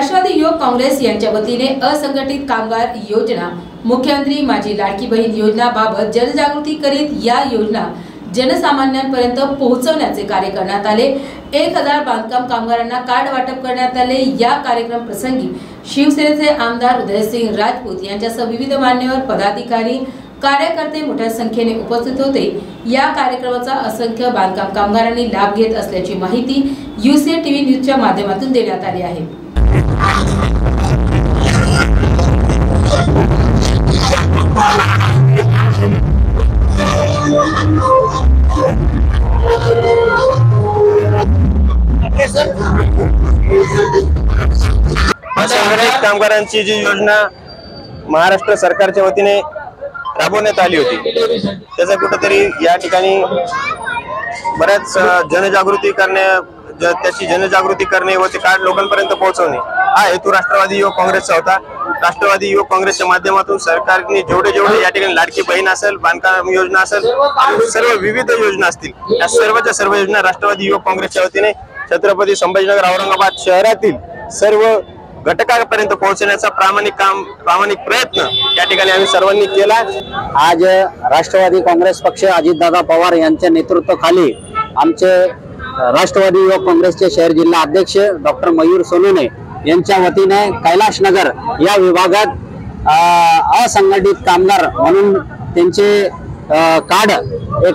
राष्ट्रवादी युवक काँग्रेस यांच्या वतीने असंघटित कामगार योजना मुख्यमंत्री माझी लाडकी बहीण योजना बाबत जनजागृती करीत या योजना जनसामान्यांपर्यंत पोहोचवण्याचे कार्य करण्यात आले. एक हजार बांधकाम कामगारांना कार्ड वाटप करण्यात आले. या कार्यक्रम प्रसंगी शिवसेनेचे आमदार उदयसिंग राजपूत यांच्यासह विविध मान्यवर पदाधिकारी कार्यकर्ते मोठ्या संख्येने उपस्थित होते. या कार्यक्रमाचा असंख्य बांधकाम कामगारांनी लाभ घेत असल्याची माहिती युसीए टीव्ही न्यूजच्या माध्यमातून देण्यात आली आहे. असंघटित कामगारांची जी योजना महाराष्ट्र सरकारच्या वतीने राबवण्यात आली होती त्याचा कुठंतरी या ठिकाणी बऱ्याच जनजागृती करणे त्याची जनजागृती करणे व ते कार्ड लोकांपर्यंत पोहोचवणे हा हेतू राष्ट्रवादी युवक काँग्रेसचा होता. राष्ट्रवादी युवक काँग्रेसच्या माध्यमातून सरकारने जेवढे जेवढे या ठिकाणी लाडकी बहीण असेल बांधकाम योजना असेल सर्व विविध योजना असतील. या सर्वच्या सर्व योजना राष्ट्रवादी युवक काँग्रेसच्या वतीने छत्रपती संभाजीनगर औरंगाबाद शहरातील सर्व घटकापर्यंत पोहोचण्याचा प्रामाणिक काम प्रामाणिक प्रयत्न या ठिकाणी आम्ही सर्वांनी केला. आज राष्ट्रवादी काँग्रेस पक्ष अजितदादा पवार यांच्या नेतृत्वाखाली आमचे राष्ट्रवादी युवक काँग्रेसचे शहर जिल्हा अध्यक्ष डॉक्टर मयूर सोनोने यांच्या वतीने कैलाशनगर या विभागात असंघटित कामगार म्हणून त्यांचे कार्ड एक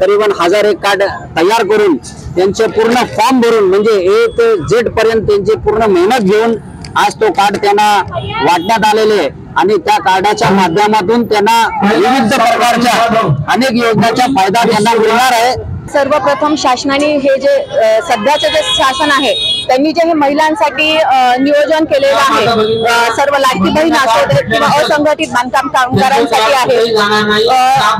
करीबन हजार एक कार्ड तयार करून त्यांचे पूर्ण फॉर्म भरून म्हणजे ए ते झेड पर्यंत त्यांची पूर्ण मेहनत घेऊन आज तो कार्ड त्यांना वाटण्यात आलेले आणि त्या कार्डाच्या माध्यमातून त्यांना विविध प्रकारच्या अनेक योजनांचा फायदा त्यांना मिळणार आहे. सर्वप्रथम शासनाने हे जे सध्याचं जे शासन आहे त्यांनी जे हे महिलांसाठी नियोजन केलेलं आहे सर्व लाडकी बहीण असो किंवा असंघटित बांधकाम कामगारांसाठी आहे.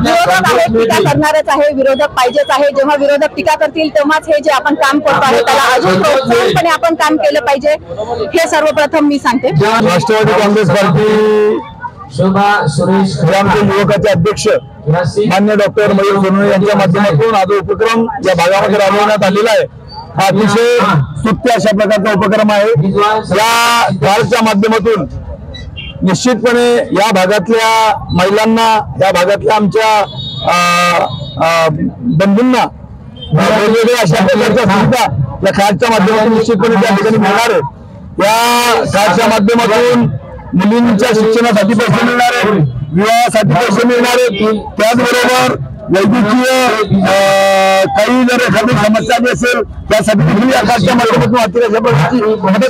विरोधक आहे टीका करणारच आहे विरोधक पाहिजेच आहे. जेव्हा विरोधक टीका करतील तेव्हाच हे जे आपण काम करतो आहे त्याला अजून प्रोत्साहनपणे आपण काम केलं पाहिजे. हे सर्वप्रथम मी सांगते. राष्ट्रवादी काँग्रेस पार्टी शोभा सुरेश आमचे युवकाचे अध्यक्ष मान्य डॉक्टर मयूर सोनवणे यांच्या माध्यमातून हा जो उपक्रम या भागामध्ये राबवण्यात आलेला आहे. हा अतिशय स्तुत्य अशा प्रकारचा उपक्रम आहे. या कार्डच्या माध्यमातून निश्चितपणे या भागातल्या महिलांना या भागातल्या आमच्या बंधूंना वेगवेगळ्या अशा प्रकारच्या सुविधा या कार्डच्या माध्यमातून निश्चितपणे त्या ठिकाणी मिळणार आहे. या कार्डच्या माध्यमातून मुलींच्या शिक्षणासाठी पैसे मिळणार आहेत विवाहासाठी पैसे मिळणार आहेत. त्याचबरोबर वैद्यकीय अं, काही जर एखादी समस्या असेल त्यासाठी देखील या कार्डच्या माध्यमातून